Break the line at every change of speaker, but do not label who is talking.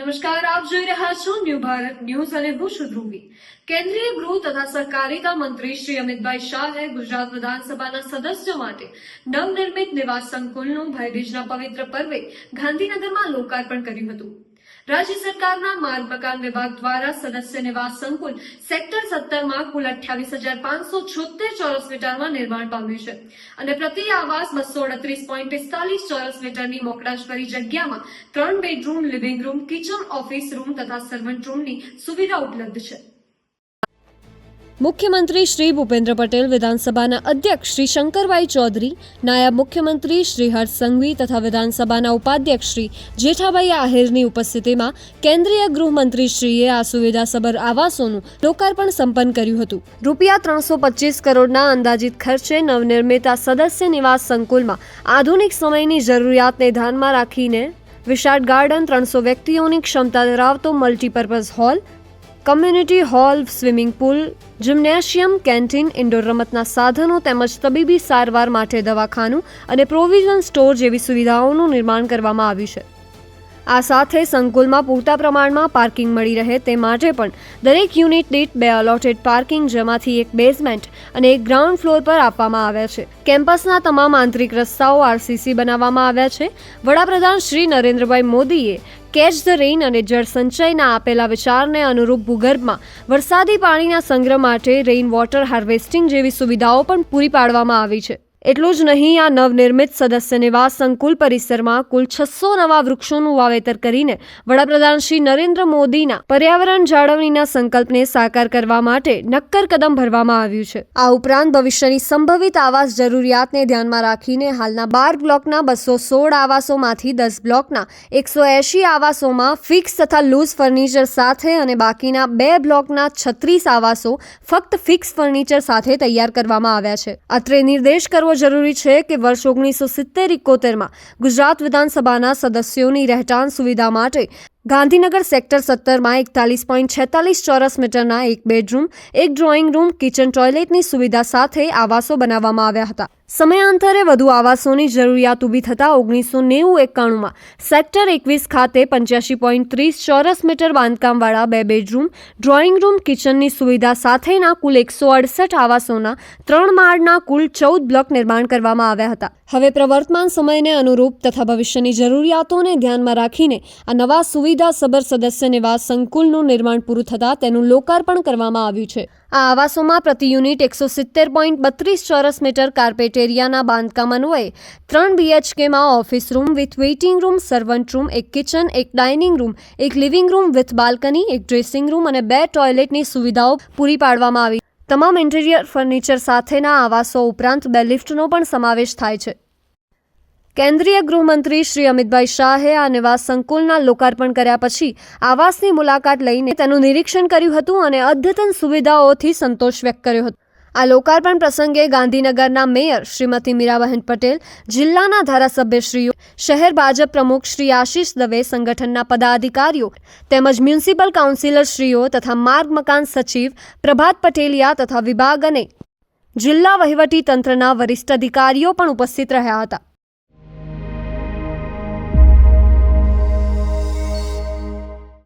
નમસ્કાર, આપ જોઈ રહ્યા છો ન્યૂ ભારત ન્યૂઝ અને હું છું ધ્રુવી. કેન્દ્રીય ગૃહ તથા સહકારિતા મંત્રી શ્રી અમિતભાઈ શાહે ગુજરાત વિધાનસભાના સદસ્યો માટે નવનિર્મિત નિવાસ સંકુલનું ભાઈબીજના પવિત્ર પર્વે ગાંધીનગરમાં લોકાર્પણ કર્યું હતું. રાજ્ય સરકારના માર્ગ મકાન વિભાગ દ્વારા સદસ્ય નિવાસ સંકુલ સેક્ટર સત્તરમાં કુલ અઠ્યાવીસ હજાર પાંચસો છોતેર ચોરસ મીટરમાં નિર્માણ પામ્યું છે. અને પ્રતિ આવાસ બસો અડત્રીસ પોઈન્ટ પિસ્તાલીસ ચોરસ મીટરની મોકળાશભરી જગ્યામાં ત્રણ bedroom, living room, kitchen, office room તથા સર્વન્ટ રૂમની સુવિધા ઉપલબ્ધ છે. મુખ્યમંત્રી શ્રી ભૂપેન્દ્ર પટેલ, વિધાનસભાના અધ્યક્ષ શ્રી શંકરભાઈ ચૌધરી, નાયબ મુખ્યમંત્રી શ્રી હર્ષ સંઘવી તથા વિધાનસભાના ઉપાધ્યક્ષ શ્રી જેઠાભાઈ આહિરની ઉપસ્થિતિમાં કેન્દ્રીય ગૃહમંત્રીશ્રીએ આ સુવિધાસભર આવાસોનું લોકાર્પણ સંપન્ન કર્યું હતું. રૂપિયા ત્રણસો પચીસ કરોડના અંદાજિત ખર્ચે નવનિર્મિત આ સદસ્ય નિવાસ સંકુલમાં આધુનિક સમયની જરૂરિયાતને ધ્યાનમાં રાખીને વિશાળ ગાર્ડન, ત્રણસો વ્યક્તિઓની ક્ષમતા ધરાવતો multipurpose hall community hall, swimming pool, gymnasium, canteen, indoor રમતના સાધનો તેમજ તબીબી સારવાર માટે દવાખાનું અને પ્રોવિઝન સ્ટોર જેવી સુવિધાઓનું નિર્માણ કરવામાં આવ્યું છે. આ સાથે સંકુલમાં પૂરતા પ્રમાણમાં પાર્કિંગ મળી રહે તે માટે પણ દરેક યુનિટ દીઠ બે અલોટેડ પાર્કિંગ જેમાંથી એક બેઝમેન્ટ અને એક ગ્રાઉન્ડ ફ્લોર પર આપવામાં આવ્યા છે. કેમ્પસના તમામ આંતરિક રસ્તાઓ આરસીસી બનાવવામાં આવ્યા છે. વડાપ્રધાન શ્રી નરેન્દ્રભાઈ મોદીએ કેચ ધ રેઇન અને જળ સંચયના આપેલા વિચારને અનુરૂપ ભૂગર્ભમાં વરસાદી પાણીના સંગ્રહ માટે રેઇન વોટર હાર્વેસ્ટિંગ જેવી સુવિધાઓ પણ પૂરી પાડવામાં આવી છે. એટલું જ નહીં, આ નવનિર્મિત સદસ્ય નિવાસ સંકુલ પરિસરમાં કુલ છસો નવા વૃક્ષોનું વાવેતર કરીને વડાપ્રધાન શ્રી નરેન્દ્ર મોદીના પર્યાવરણ જાળવણીના સંકલ્પને સાકાર કરવા માટે નક્કર કદમ ભરવામાં આવ્યું છે. આ ઉપરાંત ભવિષ્યની સંભવિત આવાસ જરૂરિયાતને ધ્યાનમાં રાખીને હાલના બાર બ્લોકના બસો સોળ આવાસોમાંથી દસ બ્લોકના એકસો એંશી આવાસોમાં ફિક્સ તથા લૂઝ ફર્નિચર સાથે અને બાકીના બે બ્લોકના છત્રીસ આવાસો ફક્ત ફિક્સ ફર્નિચર સાથે તૈયાર કરવામાં આવ્યા છે. અત્રે નિર્દેશ કરવો જરૂરી છે કે વર્ષ ઓગણીસો સિત્તેર ઇકોતેરમાં ગુજરાત વિધાનસભાના સદસ્યોની રહેઠાણ સુવિધા માટે ગાંધીનગર સેક્ટર સત્તરમાં એકતાલીસ પોઈન્ટ છેતાલીસ ચોરસ મીટરના એક બેડરૂમ, એક ડ્રોઈંગ રૂમ, કિચન ટોયલેટની સુવિધા સાથે આવાસો બનાવવામાં આવ્યા હતા. સમયાંતરે વધુ આવાસોની જરૂરિયાત ઊભી થતાં ઓગણીસો નેવું એકાણુંમાં સેક્ટર એકવીસ ખાતે પંચ્યાસી પોઈન્ટ ત્રીસ ચોરસ મીટર બાંધકામવાળા બે બેડરૂમ, ડ્રોઈંગ રૂમ, કિચનની સુવિધા સાથેના કુલ એકસો અડસઠ આવાસોના ત્રણ માળના કુલ ચૌદ બ્લોક નિર્માણ કરવામાં આવ્યા હતા. હવે પ્રવર્તમાન સમયને અનુરૂપ તથા ભવિષ્યની જરૂરિયાતોને ધ્યાનમાં રાખીને આ નવા સુવિધા સબર સદસ્ય નિવાસ સંકુલનું નિર્માણ પૂરું થતાં તેનું લોકાર્પણ કરવામાં આવ્યું છે. આ આવાસોમાં પ્રતિ યુનિટ એકસો સિત્તેર પોઈન્ટ બત્રીસ ચોરસ મીટર કાર્પેટ એરિયાના બાંધકામ અન્વયે ત્રણ બીએચકેમાં office room with waiting room servant room એક કિચન એક ડાઇનિંગ રૂમ એક લિવિંગ રૂમ વિથ બાલ્કની એક ડ્રેસિંગ રૂમ અને બે ટોયલેટની સુવિધાઓ પૂરી પાડવામાં આવી. તમામ ઇન્ટિરિયર ફર્નિચર સાથેના આવાસો ઉપરાંત બે લિફ્ટનો પણ સમાવેશ થાય છે. કેન્દ્રીય ગૃહમંત્રી શ્રી અમિતભાઈ શાહે આ નિવાસ સંકુલના લોકાર્પણ કર્યા પછી આવાસની મુલાકાત લઈને તેનું નિરીક્ષણ કર્યું હતું અને અદ્યતન સુવિધાઓથી સંતોષ વ્યક્ત કર્યો હતો. આ લોકાર્પણ પ્રસંગે ગાંધીનગરના મેયર શ્રીમતી મીરાબહેન પટેલ, જિલ્લાના ધારાસભ્યશ્રીઓ શહેર ભાજપ પ્રમુખ શ્રી આશીષ દવે, સંગઠનના પદાધિકારીઓ, તેમજ મ્યુનિસિપલ કાઉન્સિલરશ્રીઓ તથા માર્ગ મકાન સચિવ પ્રભાત પટેલિયા તથા વિભાગ અને જિલ્લા વહીવટી તંત્રના વરિષ્ઠ અધિકારીઓ પણ ઉપસ્થિત રહ્યા હતા.